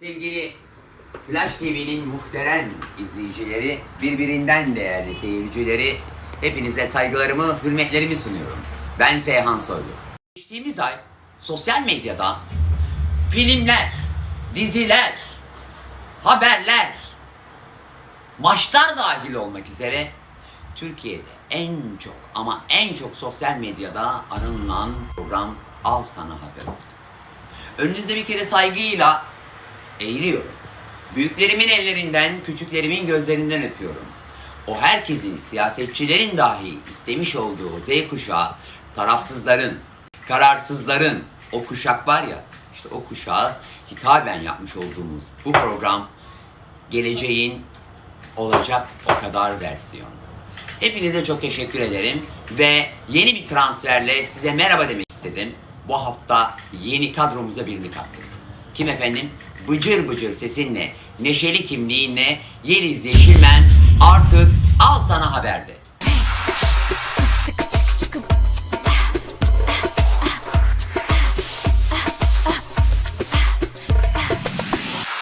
Sevgili Flash TV'nin muhterem izleyicileri, birbirinden değerli seyircileri, hepinize saygılarımı, hürmetlerimi sunuyorum. Ben Seyhan Soylu. Geçtiğimiz ay sosyal medyada filmler, diziler, haberler, maçlar dahil olmak üzere Türkiye'de en çok ama en çok sosyal medyada aranılan program Al Sana Haber oldu. Önünüzde bir kere saygıyla eğiliyorum. Büyüklerimin ellerinden, küçüklerimin gözlerinden öpüyorum. O herkesin, siyasetçilerin dahi istemiş olduğu Z kuşağı, tarafsızların, kararsızların, o kuşak var ya, işte o kuşağa hitaben yapmış olduğumuz bu program geleceğin olacak o kadar versiyon. Hepinize çok teşekkür ederim ve yeni bir transferle size merhaba demek istedim. Bu hafta yeni kadromuza birini kattık. Kim efendim? Bıcır bıcır sesinle, neşeli kimliğinle Yeliz Yeşilmen artık al sana haberde.